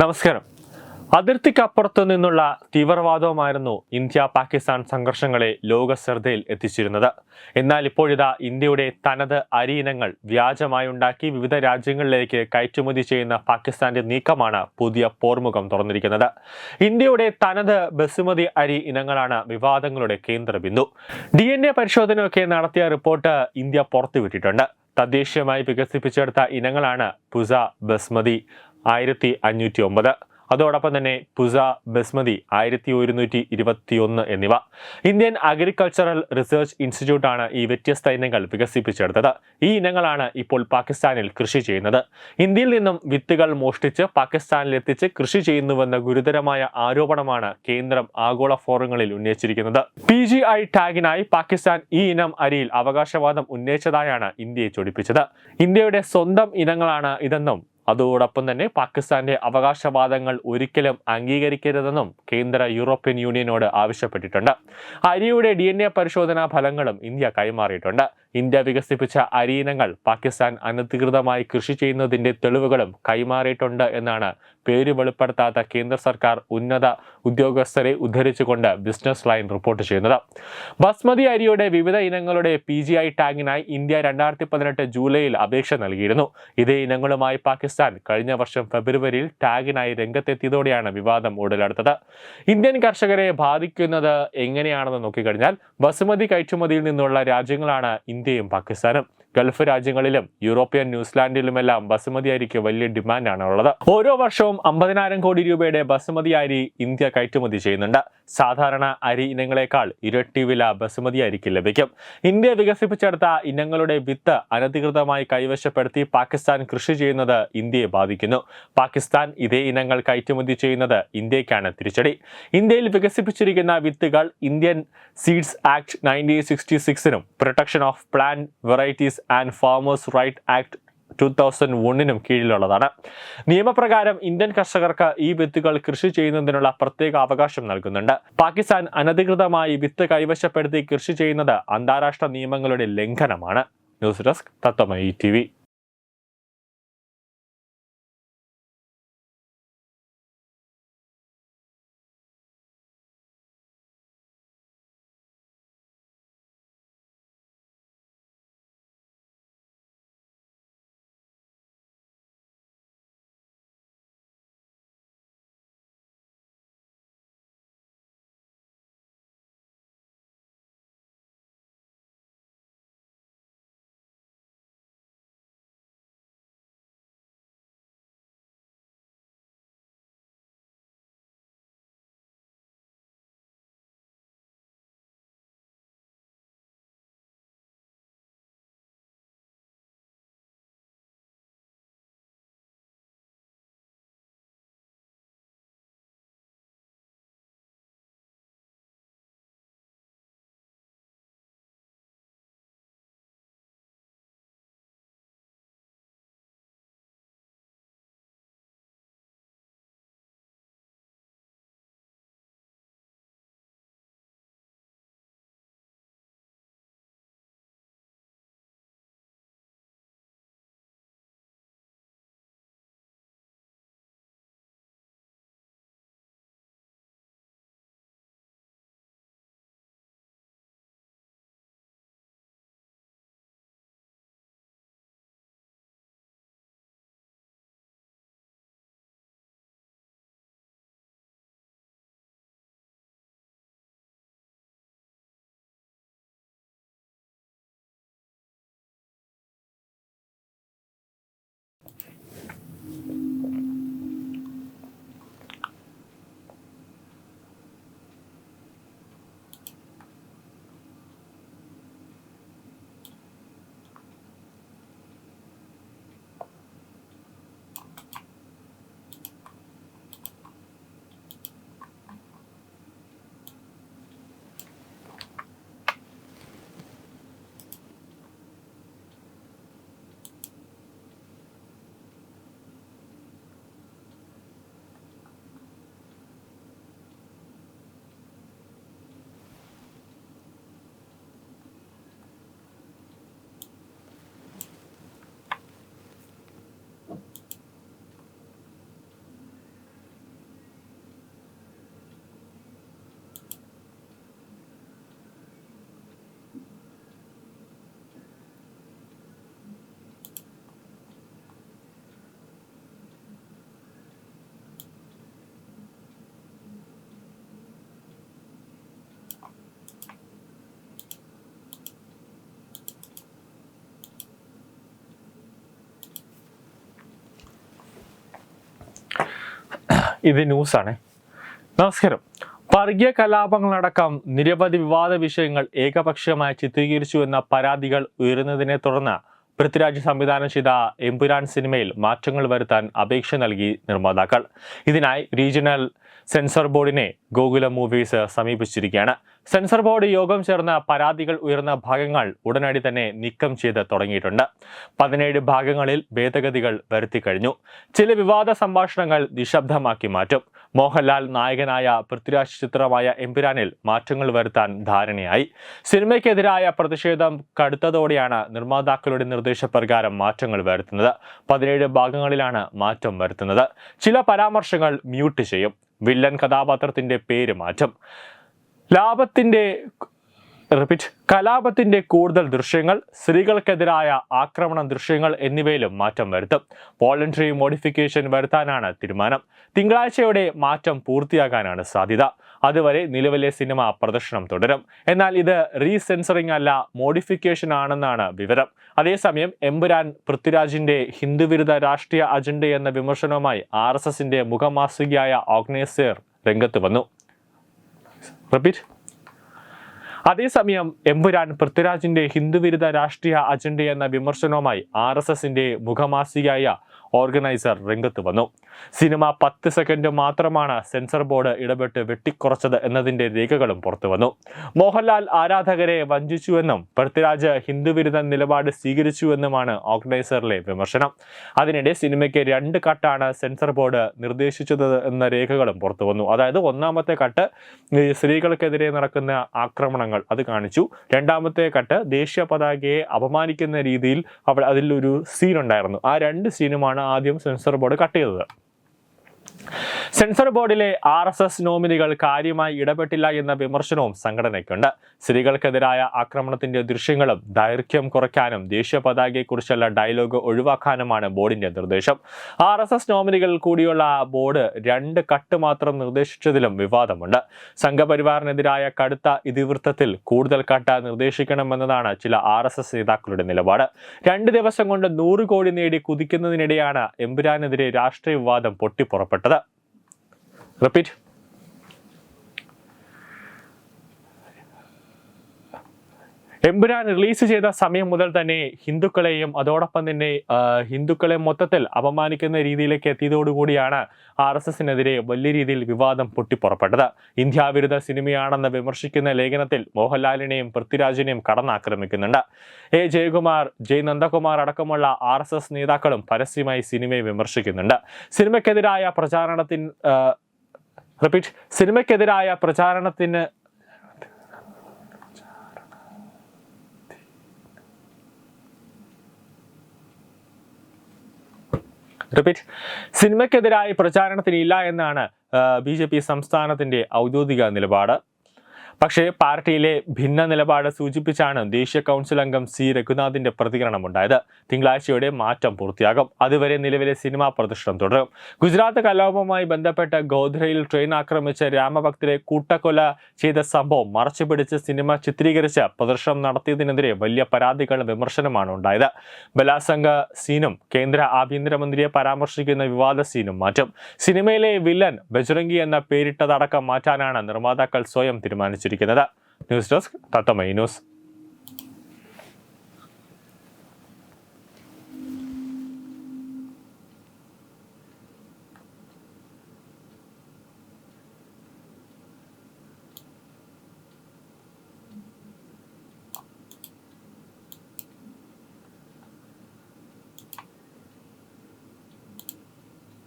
നമസ്കാരം. അതിർത്തിക്കപ്പുറത്തു നിന്നുള്ള തീവ്രവാദവുമായിരുന്നു ഇന്ത്യ പാകിസ്ഥാൻ സംഘർഷങ്ങളെ ലോക ശ്രദ്ധയിൽ എത്തിച്ചിരുന്നത്. എന്നാൽ ഇപ്പോഴിതാ ഇന്ത്യയുടെ തനത് അരി ഇനങ്ങൾ വ്യാജമായി ഉണ്ടാക്കി വിവിധ രാജ്യങ്ങളിലേക്ക് കയറ്റുമതി ചെയ്യുന്ന പാകിസ്ഥാന്റെ നീക്കമാണ് പുതിയ പോർമുഖം തുറന്നിരിക്കുന്നത്. ഇന്ത്യയുടെ തനത് ബസുമതി അരി ഇനങ്ങളാണ് വിവാദങ്ങളുടെ കേന്ദ്രബിന്ദു. ഡി എൻ എ പരിശോധനയൊക്കെ നടത്തിയ റിപ്പോർട്ട് ഇന്ത്യ പുറത്തുവിട്ടിട്ടുണ്ട്. തദ്ദേശീയമായി വികസിപ്പിച്ചെടുത്ത ഇനങ്ങളാണ് പുസ ബസ്മതി ആയിരത്തി അഞ്ഞൂറ്റി ഒമ്പത് അതോടൊപ്പം തന്നെ പുസ ബസ്മതി ആയിരത്തി ഒരുന്നൂറ്റി ഇരുപത്തി ഒന്ന് എന്നിവ. ഇന്ത്യൻ അഗ്രികൾച്ചറൽ റിസർച്ച് ഇൻസ്റ്റിറ്റ്യൂട്ടാണ് ഈ വ്യത്യസ്ത ഇനങ്ങൾ വികസിപ്പിച്ചെടുത്തത്. ഈ ഇനങ്ങളാണ് ഇപ്പോൾ പാകിസ്ഥാനിൽ കൃഷി ചെയ്യുന്നത്. ഇന്ത്യയിൽ നിന്നും വിത്തുകൾ മോഷ്ടിച്ച് പാകിസ്ഥാനിൽ എത്തിച്ച് കൃഷി ചെയ്യുന്നുവെന്ന ഗുരുതരമായ ആരോപണമാണ് കേന്ദ്രം ആഗോള ഫോറങ്ങളിൽ ഉന്നയിച്ചിരിക്കുന്നത്. പി ജി ഐ ടാഗിനായി പാകിസ്ഥാൻ ഈ ഇനം അരിയിൽ അവകാശവാദം ഉന്നയിച്ചതായാണ് ഇന്ത്യയെ ചൊടിപ്പിച്ചത്. ഇന്ത്യയുടെ സ്വന്തം ഇനങ്ങളാണ് ഇതെന്നും അതോടൊപ്പം തന്നെ പാകിസ്ഥാന്റെ അവകാശവാദങ്ങൾ ഒരിക്കലും അംഗീകരിക്കരുതെന്നും കേന്ദ്ര യൂറോപ്യൻ യൂണിയനോട് ആവശ്യപ്പെട്ടിട്ടുണ്ട്. അരിയുടെ ഡി പരിശോധനാ ഫലങ്ങളും ഇന്ത്യ കൈമാറിയിട്ടുണ്ട്. ഇന്ത്യ വികസിപ്പിച്ച അരിയിനങ്ങൾ പാകിസ്ഥാൻ അനധികൃതമായി കൃഷി ചെയ്യുന്നതിന്റെ തെളിവുകളും കൈമാറിയിട്ടുണ്ട് എന്നാണ് പേര് വെളിപ്പെടുത്താത്ത കേന്ദ്ര സർക്കാർ ഉന്നത ഉദ്യോഗസ്ഥരെ ഉദ്ധരിച്ചുകൊണ്ട് ബിസിനസ് ലൈൻ റിപ്പോർട്ട് ചെയ്യുന്നത്. ബസ്മതി അരിയുടെ വിവിധ ഇനങ്ങളുടെ പി ജി ഐ ടാഗിനായി ഇന്ത്യ രണ്ടായിരത്തി പതിനെട്ട് ജൂലൈയിൽ അപേക്ഷ നൽകിയിരുന്നു. ഇതേ ഇനങ്ങളുമായി പാകിസ്ഥാൻ കഴിഞ്ഞ വർഷം ഫെബ്രുവരിയിൽ ടാഗിനായി രംഗത്തെത്തിയതോടെയാണ് വിവാദം ഉടലെടുത്തത്. ഇന്ത്യൻ കർഷകരെ ബാധിക്കുന്നത് എങ്ങനെയാണെന്ന് നോക്കിക്കഴിഞ്ഞാൽ ബസുമതി കയറ്റുമതിയിൽ നിന്നുള്ള രാജ്യങ്ങളാണ് ഇന്ത്യയും പാകിസ്ഥാനും ഗൾഫ് രാജ്യങ്ങളിലും യൂറോപ്യൻ ന്യൂസിലാൻഡിലുമെല്ലാം ബസുമതി അരിക്ക് വലിയ ഡിമാൻഡാണ് ഉള്ളത് ഓരോ വർഷവും അമ്പതിനായിരം കോടി രൂപയുടെ ബസുമതി അരി ഇന്ത്യ കയറ്റുമതി ചെയ്യുന്നുണ്ട്. സാധാരണ അരി ഇനങ്ങളെക്കാൾ ഇരട്ടി വില ബസുമതി അരിക്ക് ലഭിക്കും. ഇന്ത്യ വികസിപ്പിച്ചെടുത്ത ഇനങ്ങളുടെ വിത്ത് അനധികൃതമായി കൈവശപ്പെടുത്തി പാകിസ്ഥാൻ കൃഷി ചെയ്യുന്നത് ഇന്ത്യയെ ബാധിക്കുന്നു. പാകിസ്ഥാൻ ഇതേ ഇനങ്ങൾ കയറ്റുമതി ചെയ്യുന്നത് ഇന്ത്യക്കാണ് തിരിച്ചടി. ഇന്ത്യയിൽ വികസിപ്പിച്ചിരിക്കുന്ന വിത്തുകൾ Indian seeds act nineteen sixty സിക്സിനും protection of plant varieties and farmers right act two thousand വണ്ണിനും കീഴിലുള്ളതാണ്. നിയമപ്രകാരം ഇന്ത്യൻ കർഷകർക്ക് ഈ വിത്തുകൾ കൃഷി ചെയ്യുന്നതിനുള്ള പ്രത്യേക അവകാശം നൽകുന്നുണ്ട്. പാകിസ്ഥാൻ അനധികൃതമായി വിത്ത് കൈവശപ്പെടുത്തി കൃഷി ചെയ്യുന്നത് അന്താരാഷ്ട്ര നിയമങ്ങളുടെ ലംഘനമാണ്. ന്യൂസ് ഡെസ്ക് തത്വമയി ടി ഇത് ന്യൂസാണ്. നമസ്കാരം. വർഗീയ കലാപങ്ങളടക്കം നിരവധി വിവാദ വിഷയങ്ങൾ ഏകപക്ഷീയമായി ചിത്രീകരിച്ചു എന്ന പരാതികൾ ഉയരുന്നതിനെ തുടർന്ന് പൃഥ്വിരാജ് സംവിധാനം ചെയ്ത എമ്പുരാൻ സിനിമയിൽ മാറ്റങ്ങൾ വരുത്താൻ അപേക്ഷ നൽകി നിർമ്മാതാക്കൾ. ഇതിനായി റീജിയണൽ സെൻസർ ബോർഡിനെ ഗോകുല മൂവീസ് സമീപിച്ചിരിക്കുകയാണ്. സെൻസർ ബോർഡ് യോഗം ചേർന്ന പരാതികൾ ഉയർന്ന ഭാഗങ്ങൾ ഉടനടി തന്നെ നീക്കം ചെയ്ത് തുടങ്ങിയിട്ടുണ്ട്. പതിനേഴ് ഭാഗങ്ങളിൽ ഭേദഗതികൾ വരുത്തി കഴിഞ്ഞു. ചില വിവാദ സംഭാഷണങ്ങൾ നിശബ്ദമാക്കി മാറ്റും. മോഹൻലാൽ നായകനായ പൃഥ്വിരാജ് ചിത്രമായ എമ്പുരാനിൽ മാറ്റങ്ങൾ വരുത്താൻ ധാരണയായി. സിനിമയ്ക്കെതിരായ പ്രതിഷേധം കടുത്തതോടെയാണ് നിർമ്മാതാക്കളുടെ നിർദ്ദേശപ്രകാരം മാറ്റങ്ങൾ വരുത്തുന്നത്. പതിനേഴ് ഭാഗങ്ങളിലാണ് മാറ്റം വരുത്തുന്നത്. ചില പരാമർശങ്ങൾ മ്യൂട്ട് ചെയ്യും. വില്ലൻ കഥാപാത്രത്തിന്റെ പേര് മാറ്റം. ലാഭത്തിന്റെ റിപ്പീറ്റ് കലാപത്തിന്റെ കൂടുതൽ ദൃശ്യങ്ങൾ സ്ത്രീകൾക്കെതിരായ ആക്രമണ ദൃശ്യങ്ങൾ എന്നിവയിലും മാറ്റം വരുത്തും. വോളണ്ടറി മോഡിഫിക്കേഷൻ വരുത്താനാണ് തീരുമാനം. തിങ്കളാഴ്ചയോടെ മാറ്റം പൂർത്തിയാകാനാണ് സാധ്യത. അതുവരെ നിലവിലെ സിനിമ പ്രദർശനം തുടരും. എന്നാൽ ഇത് റീസെൻസറിംഗ് അല്ല മോഡിഫിക്കേഷൻ ആണെന്നാണ് വിവരം. അതേസമയം എമ്പുരാൻ പൃഥ്വിരാജിന്റെ ഹിന്ദുവിരുദ്ധ രാഷ്ട്രീയ അജണ്ട എന്ന വിമർശനവുമായി ആർ എസ് എസിന്റെ മുഖമാസികയായ ഓഗ്നേസേർ രംഗത്ത് വന്നു. റിപ്പീറ്റ് അതേസമയം എമ്പുരാൻ പൃഥ്വിരാജിന്റെ ഹിന്ദുവിരുദ്ധ രാഷ്ട്രീയ അജണ്ട എന്ന വിമർശനവുമായി ആർ എസ് എസിന്റെ മുഖമാസികയായ ഓർഗനൈസർ രംഗത്ത് വന്നു. സിനിമ പത്ത് സെക്കൻഡ് മാത്രമാണ് സെൻസർ ബോർഡ് ഇടപെട്ട് വെട്ടിക്കുറച്ചത് എന്നതിന്റെ രേഖകളും പുറത്തുവന്നു മോഹൻലാൽ ആരാധകരെ വഞ്ചിച്ചുവെന്നും പൃഥ്വിരാജ് ഹിന്ദുവിരുദ്ധ നിലപാട് സ്വീകരിച്ചുവെന്നുമാണ് ഓർഗനൈസറിലെ വിമർശനം. അതിനിടെ സിനിമയ്ക്ക് രണ്ട് കട്ടാണ് സെൻസർ ബോർഡ് നിർദ്ദേശിച്ചത് എന്ന രേഖകളും പുറത്തുവന്നു അതായത് ഒന്നാമത്തെ കട്ട് സ്ത്രീകൾക്കെതിരെ നടക്കുന്ന ആക്രമണങ്ങൾ അത് കാണിച്ചു. രണ്ടാമത്തെ കട്ട് ദേശീയ പതാകയെ അപമാനിക്കുന്ന രീതിയിൽ അവിടെ അതിലൊരു സീൻ ഉണ്ടായിരുന്നു. ആ രണ്ട് സീനുമാണ് ആദ്യം സെൻസർ ബോർഡ് കട്ട് ചെയ്തത്. സെൻസർ ബോർഡിലെ ആർ എസ് എസ് നോമിനികൾ കാര്യമായി ഇടപെട്ടില്ല എന്ന വിമർശനവും സംഘടനയ്ക്കുണ്ട്. സ്ത്രീകൾക്കെതിരായ ആക്രമണത്തിന്റെ ദൃശ്യങ്ങളും ദൈർഘ്യം കുറയ്ക്കാനും ദേശീയ പതാകയെക്കുറിച്ചുള്ള ഡയലോഗ് ഒഴിവാക്കാനുമാണ് ബോർഡിന്റെ നിർദ്ദേശം. ആർ എസ് എസ് നോമിനികൾ കൂടിയുള്ള ബോർഡ് രണ്ട് കട്ട് മാത്രം നിർദ്ദേശിച്ചതിലും വിവാദമുണ്ട്. സംഘപരിവാറിനെതിരായ കടുത്ത ഇതിവൃത്തത്തിൽ കൂടുതൽ കട്ട നിർദ്ദേശിക്കണമെന്നതാണ് ചില ആർ എസ് എസ് നേതാക്കളുടെ നിലപാട്. രണ്ട് ദിവസം കൊണ്ട് നൂറ് കോടി നേടി കുതിക്കുന്നതിനിടെയാണ് എമ്പുരാനെതിരെ രാഷ്ട്രീയ വിവാദം പൊട്ടിപ്പുറപ്പെട്ടത്. റിപ്പീറ്റ് എമ്പുരാൻ റിലീസ് ചെയ്ത സമയം മുതൽ തന്നെ ഹിന്ദുക്കളെയും അതോടൊപ്പം തന്നെ ഹിന്ദുക്കളെ മൊത്തത്തിൽ അപമാനിക്കുന്ന രീതിയിലേക്ക് എത്തിയതോടുകൂടിയാണ് ആർ എസ് എസിനെതിരെ വലിയ രീതിയിൽ വിവാദം പൊട്ടിപ്പുറപ്പെട്ടത്. ഇന്ത്യാവിരുദ്ധ സിനിമയാണെന്ന് വിമർശിക്കുന്ന ലേഖനത്തിൽ മോഹൻലാലിനെയും പൃഥ്വിരാജിനെയും കടന്നാക്രമിക്കുന്നുണ്ട്. എ. ജയകുമാർ ജയ് നന്ദകുമാർ അടക്കമുള്ള ആർ നേതാക്കളും പരസ്യമായി സിനിമയെ വിമർശിക്കുന്നുണ്ട്. സിനിമയ്ക്കെതിരായ പ്രചാരണത്തിന് റിപ്പീറ്റ് സിനിമയ്ക്കെതിരായ പ്രചാരണത്തിന് റിപ്പീറ്റ് സിനിമയ്ക്കെതിരായി പ്രചാരണത്തിന് ഇല്ല എന്നാണ് ബി ജെ പി സംസ്ഥാനത്തിന്റെ ഔദ്യോഗിക നിലപാട്. പക്ഷേ പാർട്ടിയിലെ ഭിന്ന നിലപാട് സൂചിപ്പിച്ചാണ് ദേശീയ കൗൺസിൽ അംഗം സി. രഘുനാഥിന്റെ പ്രതികരണമുണ്ടായത്. തിങ്കളാഴ്ചയോടെ മാറ്റം പൂർത്തിയാകും. അതുവരെ നിലവിലെ സിനിമാ പ്രദർശനം തുടരും. ഗുജറാത്ത് കലാപവുമായി ബന്ധപ്പെട്ട് ഗോധ്രയിൽ ട്രെയിൻ ആക്രമിച്ച് രാമഭക്തരെ കൂട്ടക്കൊല ചെയ്ത സംഭവം മറച്ചുപിടിച്ച് സിനിമ ചിത്രീകരിച്ച് പ്രദർശനം നടത്തിയതിനെതിരെ വലിയ പരാതികളും വിമർശനമാണ് ഉണ്ടായത്. ബലാസംഗ സീനും കേന്ദ്ര ആഭ്യന്തരമന്ത്രിയെ പരാമർശിക്കുന്ന വിവാദ സീനും മാറ്റും. സിനിമയിലെ വില്ലൻ ബജ്രംഗി എന്ന പേരിട്ടതടക്കം മാറ്റാനാണ് നിർമ്മാതാക്കൾ സ്വയം തീരുമാനിച്ചിരിക്കുന്നത് ന്യൂസ് ഡെസ്ക് തത്തമൈ ന്യൂസ്